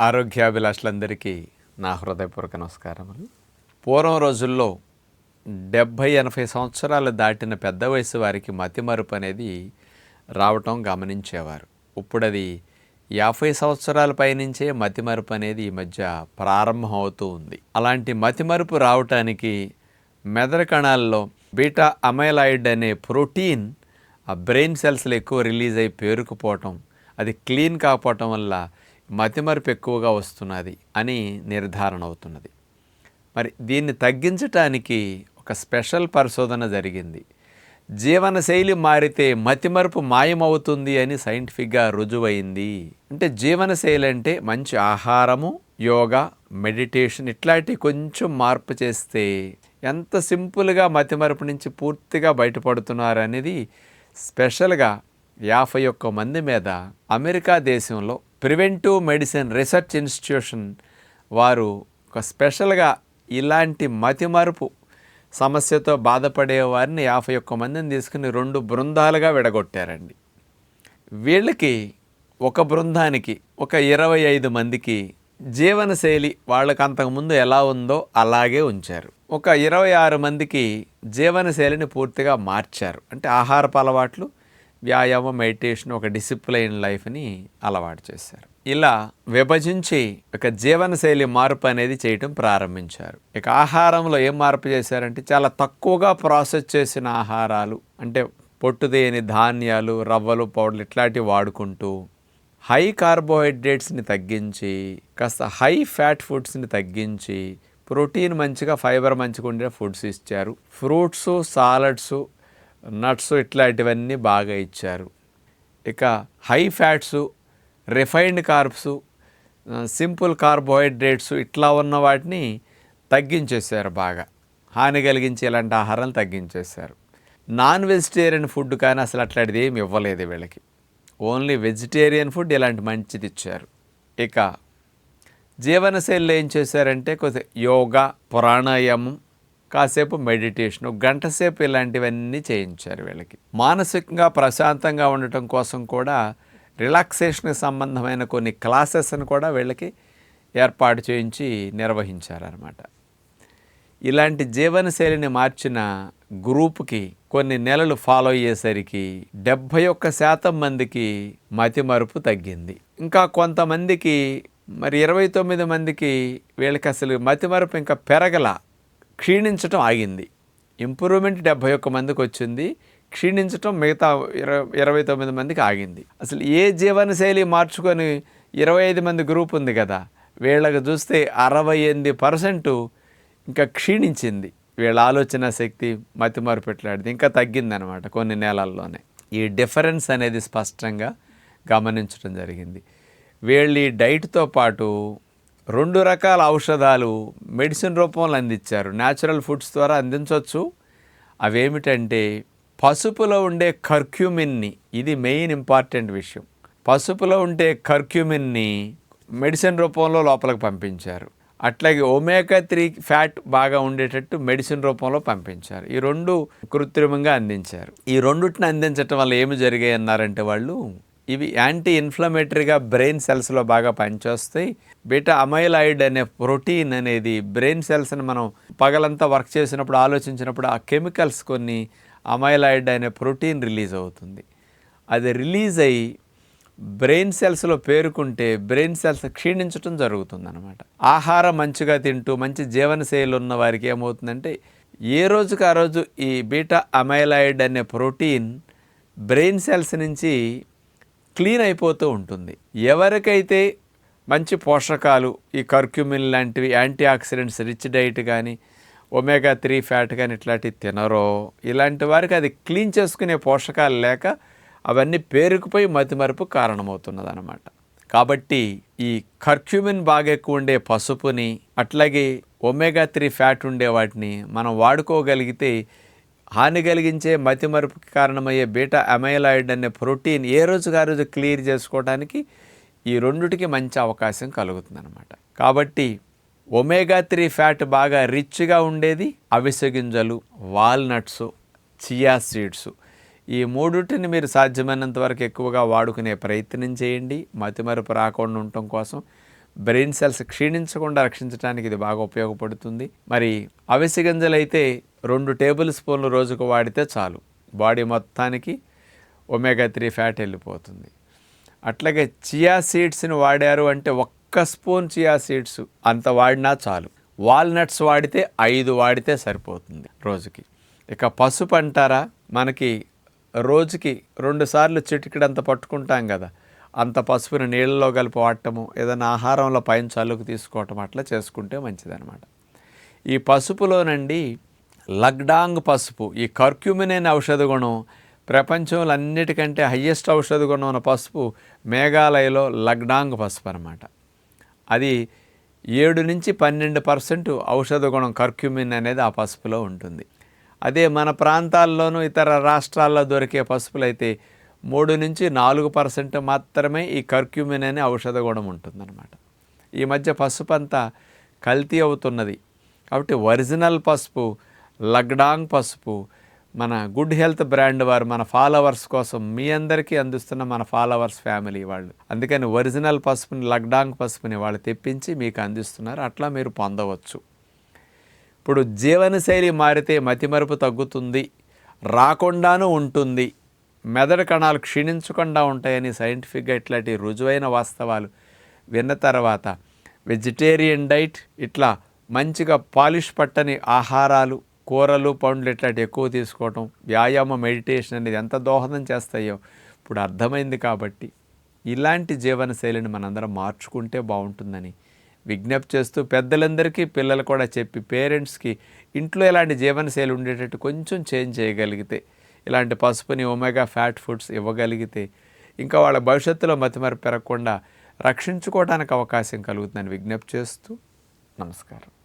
ఆరోగ్యాభిలాషులందరికీ నా హృదయపూర్వక నమస్కారములు. పూర్వం రోజుల్లో డెబ్భై ఎనభై సంవత్సరాలు దాటిన పెద్ద వయసు వారికి మతిమరుపు అనేది రావటం గమనించేవారు. ఇప్పుడు అది యాభై సంవత్సరాల పైనుంచే మతిమరుపు అనేది ఈ మధ్య ప్రారంభం అవుతూ ఉంది. అలాంటి మతిమరుపు రావటానికి మెదడు కణాల్లో బీటా అమైలాయిడ్ అనే ప్రోటీన్ ఆ బ్రెయిన్ సెల్స్లు ఎక్కువ రిలీజ్ అయి పేరుకుపోవటం అది క్లీన్ కాకపోవటం వల్ల మతిమరుపు ఎక్కువగా వస్తున్నది అని నిర్ధారణ అవుతున్నది. మరి దీన్ని తగ్గించటానికి ఒక స్పెషల్ పరిశోధన జరిగింది. జీవనశైలి మారితే మతిమరుపు మాయమవుతుంది అని సైంటిఫిక్గా రుజువైంది. అంటే జీవనశైలి అంటే మంచి ఆహారము యోగా మెడిటేషన్ ఇట్లాంటి కొంచెం మార్పు చేస్తే ఎంత సింపుల్గా మతిమరుపు నుంచి పూర్తిగా బయటపడుతున్నారు అనేది స్పెషల్గా యాభై ఒక్క మంది మీద అమెరికా దేశంలో ప్రివెంటివ్ మెడిసిన్ రీసెర్చ్ ఇన్స్టిట్యూషన్ వారు ఒక స్పెషల్గా ఇలాంటి మతిమరుపు సమస్యతో బాధపడే వారిని యాభై ఒక్క మందిని తీసుకుని రెండు బృందాలుగా విడగొట్టారండి. వీళ్ళకి ఒక బృందానికి ఒక ఇరవై ఐదు మందికి జీవనశైలి వాళ్ళకి అంతకుముందు ఎలా ఉందో అలాగే ఉంచారు. ఒక ఇరవై ఆరు మందికి జీవనశైలిని పూర్తిగా మార్చారు. అంటే ఆహారపు అలవాట్లు వ్యాయామం మెడిటేషన్ ఒక డిసిప్లైన్ లైఫ్ని అలవాటు చేశారు. ఇలా విభజించి ఒక జీవనశైలి మార్పు అనేది చేయటం ప్రారంభించారు. ఇక ఆహారంలో ఏం మార్పు చేశారంటే చాలా తక్కువగా ప్రాసెస్ చేసిన ఆహారాలు అంటే పొట్టుదేని ధాన్యాలు రవ్వలు పౌడర్లు ఇట్లాంటివి వాడుకుంటూ హై కార్బోహైడ్రేట్స్ని తగ్గించి కాస్త హై ఫ్యాట్ ఫుడ్స్ని తగ్గించి ప్రోటీన్ మంచిగా ఫైబర్ మంచిగా ఉండే ఫుడ్స్ ఇచ్చారు. ఫ్రూట్స్ సాలడ్స్ నట్స్ ఇట్లాంటివన్నీ బాగా ఇచ్చారు. ఇక high fats refined carbs simple carbohydrates ఇట్లా ఉన్న వాటిని తగ్గించేశారు బాగా. హాని కలిగించే ఇలాంటి ఆహారం తగ్గించేశారు. నాన్ వెజిటేరియన్ ఫుడ్ కానీ అసలు అట్లాంటిది ఏమి ఇవ్వలేదు వీళ్ళకి. ఓన్లీ వెజిటేరియన్ ఫుడ్ ఇలాంటి మంచిది ఇచ్చారు. ఇక జీవనశైలిలో ఏం చేశారంటే కొద్ది యోగా ప్రాణాయామం కాసేపు మెడిటేషన్ గంటసేపు ఇలాంటివన్నీ చేయించారు వీళ్ళకి. మానసికంగా ప్రశాంతంగా ఉండటం కోసం కూడా రిలాక్సేషన్కి సంబంధమైన కొన్ని క్లాసెస్ని కూడా వీళ్ళకి ఏర్పాటు చేయించి నిర్వహించారనమాట ఇలాంటి జీవనశైలిని మార్చిన గ్రూప్కి కొన్ని నెలలు ఫాలో అయ్యేసరికి డెబ్భై ఒక్క శాతం మందికి మతిమరుపు తగ్గింది. ఇంకా కొంతమందికి మరి ఇరవై తొమ్మిది మందికి వీళ్ళకి అసలు మతిమరుపు ఇంకా పెరగల క్షీణించటం ఆగింది. ఇంప్రూవ్మెంట్ డెబ్భై ఒక్క మందికి వచ్చింది. క్షీణించటం మిగతా ఇరవై ఇరవై తొమ్మిది మందికి ఆగింది. అసలు ఏ జీవనశైలి మార్చుకొని ఇరవై ఐదు మంది గ్రూప్ ఉంది కదా వీళ్ళకి చూస్తే అరవై ఎనిమిది పర్సెంట్ ఇంకా క్షీణించింది. వీళ్ళ ఆలోచన శక్తి మతిమారు పెట్టలాడింది ఇంకా తగ్గిందనమాట కొన్ని నెలల్లోనే. ఈ డిఫరెన్స్ అనేది స్పష్టంగా గమనించడం జరిగింది. వీళ్ళు ఈ డైట్తో పాటు రెండు రకాల ఔషధాలు మెడిసిన్ రూపంలో అందించారు. న్యాచురల్ ఫుడ్స్ ద్వారా అందించవచ్చు. అవేమిటంటే పసుపులో ఉండే కర్క్యూమిన్ని ఇది మెయిన్ ఇంపార్టెంట్ విషయం. పసుపులో ఉండే కర్క్యూమిన్ని మెడిసిన్ రూపంలో లోపలికి పంపించారు. అట్లాగే ఒమేగా త్రీ ఫ్యాట్ బాగా ఉండేటట్టు మెడిసిన్ రూపంలో పంపించారు. ఈ రెండు కృత్రిమంగా అందించారు. ఈ రెండుటిని అందించటం వల్ల ఏమి జరిగాయి అన్నారంటే వాళ్ళు ఇవి యాంటీ ఇన్ఫ్లమేటరీగా బ్రెయిన్ సెల్స్లో బాగా పనిచేస్తాయి. బీటా అమైలాయిడ్ అనే ప్రోటీన్ అనేది బ్రెయిన్ సెల్స్ని మనం పగలంతా వర్క్ చేసినప్పుడు ఆలోచించినప్పుడు ఆ కెమికల్స్ కొన్ని అమైలాయిడ్ అనే ప్రోటీన్ రిలీజ్ అవుతుంది. అది రిలీజ్ అయ్యి బ్రెయిన్ సెల్స్లో పేరుకుంటే బ్రెయిన్ సెల్స్ క్షీణించడం జరుగుతుందనమాట ఆహారం మంచిగా తింటూ మంచి జీవనశైలి ఉన్న వారికి ఏమవుతుందంటే ఏ రోజుకి ఆ రోజు ఈ బీటా అమైలాయిడ్ అనే ప్రోటీన్ బ్రెయిన్ సెల్స్ నుంచి క్లీన్ అయిపోతూ ఉంటుంది. ఎవరికైతే మంచి పోషకాలు ఈ కర్క్యూమిన్ లాంటివి యాంటీ ఆక్సిడెంట్స్ రిచ్ డైట్ కానీ ఒమేగా త్రీ ఫ్యాట్ కానీ ఇట్లాంటివి తినరో ఇలాంటి వారికి అది క్లీన్ చేసుకునే పోషకాలు లేక అవన్నీ పేరుకుపోయి మతిమరుపు కారణమవుతున్నది అనమాట కాబట్టి ఈ కర్క్యూమిన్ బాగా ఎక్కువ ఉండే పసుపుని అట్లాగే ఒమేగా త్రీ ఫ్యాట్ ఉండే వాటిని మనం వాడుకోగలిగితే హాని కలిగించే మతిమరుపుకి కారణమయ్యే బీటా అమైలాయిడ్ అనే ప్రోటీన్ ఏ రోజుగా ఆ రోజు క్లియర్ చేసుకోవడానికి ఈ రెండుటికి మంచి అవకాశం కలుగుతుందన్నమాట. కాబట్టి ఒమేగా త్రీ ఫ్యాట్ బాగా రిచ్గా ఉండేది అవిసె గింజలు వాల్నట్స్ చియా సీడ్స్. ఈ మూడుటిని మీరు సాధ్యమైనంత వరకు ఎక్కువగా వాడుకునే ప్రయత్నం చేయండి. మతిమరుపు రాకుండా ఉండటం కోసం బ్రెయిన్ సెల్స్ క్షీణించకుండా రక్షించడానికి ఇది బాగా ఉపయోగపడుతుంది. మరి అవిసె గింజలు అయితే రెండు టేబుల్ స్పూన్లు రోజుకు వాడితే చాలు. బాడీ మొత్తానికి ఒమేగా త్రీ ఫ్యాట్ వెళ్ళిపోతుంది. అట్లాగే చియా సీడ్స్ని వాడారు అంటే ఒక్క స్పూన్ చియా సీడ్స్ అంత వాడినా చాలు. వాల్నట్స్ వాడితే ఐదు వాడితే సరిపోతుంది రోజుకి. ఇక పసుపు అంటారా? మనకి రోజుకి రెండుసార్లు చిటికిడంత పట్టుకుంటాం కదా. అంత పసుపుని నీళ్ళలో కలిపి వాడటము ఏదైనా ఆహారంలో పైన చల్లుకు తీసుకోవటం అట్లా చేసుకుంటే మంచిదన్నమాట. ఈ పసుపులోనండి లగ్డాంగ్ పసుపు. ఈ కర్క్యూమిన్ అనే ఔషధ గుణం ప్రపంచంలో అన్నిటికంటే హయ్యెస్ట్ ఔషధ గుణం ఉన్న పసుపు మేఘాలయలో లగ్డాంగ్ పసుపు అనమాట అది ఏడు నుంచి పన్నెండు పర్సెంట్ ఔషధ గుణం కర్క్యూమిన్ అనేది ఆ పసుపులో ఉంటుంది. అదే మన ప్రాంతాల్లోనూ ఇతర రాష్ట్రాల్లో దొరికే పసుపులు అయితే మూడు నుంచి నాలుగు పర్సెంట్ మాత్రమే ఈ కర్క్యూమిన్ అనే ఔషధ గుణం ఉంటుందన్నమాట. ఈ మధ్య పసుపు అంతా కల్తీ అవుతున్నది. కాబట్టి ఒరిజినల్ పసుపు లగ్డాంగ్ పసుపు. మన గుడ్ హెల్త్ బ్రాండ్ వారు మన ఫాలోవర్స్ కోసం మీ అందరికీ అందిస్తున్న మన ఫాలోవర్స్ ఫ్యామిలీ వాళ్ళు. అందుకని ఒరిజినల్ పసుపుని లగ్డాంగ్ పసుపుని వాళ్ళు తెప్పించి మీకు అందిస్తున్నారు. అట్లా మీరు పొందవచ్చు. ఇప్పుడు జీవనశైలి మారితే మతిమరుపు తగ్గుతుంది. రాకుండానూ ఉంటుంది. మెదడు కణాలు క్షీణించకుండా ఉంటాయని సైంటిఫిక్గా ఇట్లాంటి రుజువైన వాస్తవాలు విన్న తర్వాత వెజిటేరియన్ డైట్ ఇట్లా మంచిగా పాలిష్ పట్టని ఆహారాలు కూరలు పండ్లు ఇట్లాంటి ఎక్కువ తీసుకోవటం వ్యాయామం మెడిటేషన్ అనేది ఎంత దోహదం చేస్తాయో ఇప్పుడు అర్థమైంది కాబట్టి ఇలాంటి జీవనశైలిని మనందరం మార్చుకుంటే బాగుంటుందని విజ్ఞప్తి చేస్తూ పెద్దలందరికీ పిల్లలు కూడా చెప్పి పేరెంట్స్కి ఇంట్లో ఇలాంటి జీవనశైలి ఉండేటట్టు కొంచెం చేంజ్ చేయగలిగితే ఇలాంటి పసుపుని ఒమేగా ఫ్యాట్ ఫుడ్స్ ఇవ్వగలిగితే ఇంకా వాళ్ళ భవిష్యత్తులో మతిమరి పెరగకుండా రక్షించుకోవడానికి అవకాశం కలుగుతుందని విజ్ఞప్తి చేస్తూ నమస్కారం.